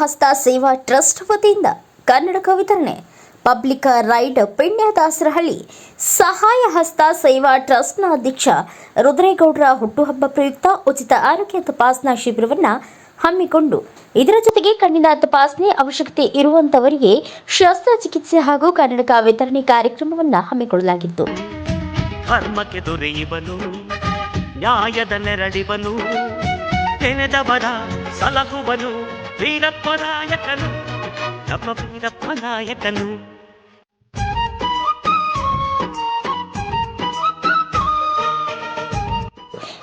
ಹಸ್ತ ಸೇವಾ ಟ್ರಸ್ಟ್ ವತಿಯಿಂದ ಕನ್ನಡಕ ವಿತರಣೆ ಪಬ್ಲಿಕ್ ರೈಡ್ ಪಿಣ್ಯದಾಸರಹಳ್ಳಿ ಸಹಾಯ ಹಸ್ತ ಸೇವಾ ಟ್ರಸ್ಟ್ನ ಅಧ್ಯಕ್ಷ ರುದ್ರೇಗೌಡರ ಹುಟ್ಟುಹಬ್ಬ ಪ್ರಯುಕ್ತ ಉಚಿತ ಆರೋಗ್ಯ ತಪಾಸಣಾ ಶಿಬಿರವನ್ನು ಹಮ್ಮಿಕೊಂಡು ಇದರ ಜೊತೆಗೆ ಕಣ್ಣಿನ ತಪಾಸಣೆ ಅವಶ್ಯಕತೆ ಇರುವಂತವರಿಗೆ ಶಸ್ತ್ರಚಿಕಿತ್ಸೆ ಹಾಗೂ ಕನ್ನಡಕ ವಿತರಣೆ ಕಾರ್ಯಕ್ರಮವನ್ನು ಹಮ್ಮಿಕೊಳ್ಳಲಾಗಿತ್ತು. ಸಲಹುವನು ವೀರಪ್ಪ ನಾಯಕನು ನಮ್ಮ ವೀರಪ್ಪ ನಾಯಕನು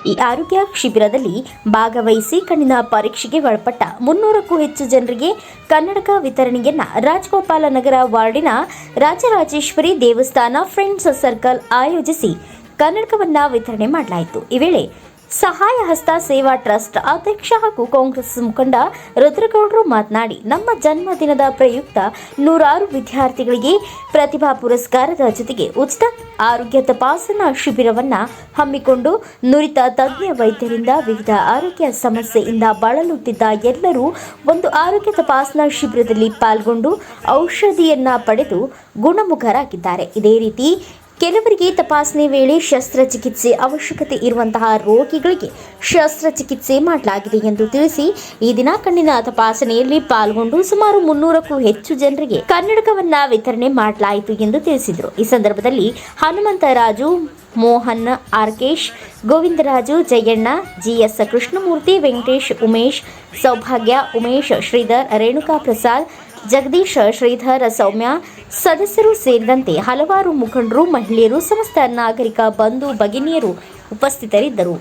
ಈ ಆರೋಗ್ಯ ಶಿಬಿರದಲ್ಲಿ ಭಾಗವಹಿಸಿ ಕಣ್ಣಿನ ಪರೀಕ್ಷೆಗೆ ಒಳಪಟ್ಟ ಮುನ್ನೂರಕ್ಕೂ ಹೆಚ್ಚು ಜನರಿಗೆ ಕನ್ನಡಕ ವಿತರಣೆಯನ್ನ ರಾಜಗೋಪಾಲನಗರ ವಾರ್ಡಿನ ರಾಜರಾಜೇಶ್ವರಿ ದೇವಸ್ಥಾನ ಫ್ರೆಂಡ್ಸ್ ಸರ್ಕಲ್ ಆಯೋಜಿಸಿ ಕನ್ನಡಕವನ್ನ ವಿತರಣೆ ಮಾಡಲಾಯಿತು. ಈ ವೇಳೆ ಸಹಾಯ ಹಸ್ತ ಸೇವಾ ಟ್ರಸ್ಟ್ ಅಧ್ಯಕ್ಷ ಹಾಗೂ ಕಾಂಗ್ರೆಸ್ ಮುಖಂಡ ರುದ್ರಗೌಡರು ಮಾತನಾಡಿ, ನಮ್ಮ ಜನ್ಮದಿನದ ಪ್ರಯುಕ್ತ ನೂರಾರು ವಿದ್ಯಾರ್ಥಿಗಳಿಗೆ ಪ್ರತಿಭಾ ಪುರಸ್ಕಾರದ ಜೊತೆಗೆ ಉಚಿತ ಆರೋಗ್ಯ ತಪಾಸಣಾ ಶಿಬಿರವನ್ನ ಹಮ್ಮಿಕೊಂಡು ನುರಿತ ತಜ್ಞ ವೈದ್ಯರಿಂದ ವಿವಿಧ ಆರೋಗ್ಯ ಸಮಸ್ಯೆಯಿಂದ ಬಳಲುತ್ತಿದ್ದ ಎಲ್ಲರೂ ಒಂದು ಆರೋಗ್ಯ ತಪಾಸಣಾ ಶಿಬಿರದಲ್ಲಿ ಪಾಲ್ಗೊಂಡು ಔಷಧಿಯನ್ನ ಪಡೆದು ಗುಣಮುಖರಾಗಿದ್ದಾರೆ. ಇದೇ ರೀತಿ ಕೆಲವರಿಗೆ ತಪಾಸಣೆ ವೇಳೆ ಶಸ್ತ್ರಚಿಕಿತ್ಸೆ ಅವಶ್ಯಕತೆ ಇರುವಂತಹ ರೋಗಿಗಳಿಗೆ ಶಸ್ತ್ರಚಿಕಿತ್ಸೆ ಮಾಡಲಾಗಿದೆ ಎಂದು ತಿಳಿಸಿ ಈ ದಿನ ಕಣ್ಣಿನ ತಪಾಸಣೆಯಲ್ಲಿ ಪಾಲ್ಗೊಂಡು ಸುಮಾರು ಮುನ್ನೂರಕ್ಕೂ ಹೆಚ್ಚು ಜನರಿಗೆ ಕನ್ನಡಕವನ್ನ ವಿತರಣೆ ಮಾಡಲಾಯಿತು ಎಂದು ತಿಳಿಸಿದರು. ಈ ಸಂದರ್ಭದಲ್ಲಿ ಹನುಮಂತರಾಜು ಮೋಹನ್ ಆರ್ಕೇಶ್, ಗೋವಿಂದರಾಜು, ಜಯಣ್ಣ, ಜಿಎಸ್ ಕೃಷ್ಣಮೂರ್ತಿ, ವೆಂಕಟೇಶ್ ಉಮೇಶ್, ಸೌಭಾಗ್ಯ ಉಮೇಶ್, ಶ್ರೀಧರ್, ರೇಣುಕಾ ಪ್ರಸಾದ್ ಜಗದೀಶ್ ಶ್ರೀಧರ ಸೌಮ್ಯ ಸದಸ್ಯರು ಸೇರಿದಂತೆ ಹಲವಾರು ಮುಖಂಡರು ಮಹಿಳೆಯರು ಸಮಸ್ತ ನಾಗರಿಕ ಬಂಧು ಭಗಿನಿಯರು ಉಪಸ್ಥಿತರಿದ್ದರು.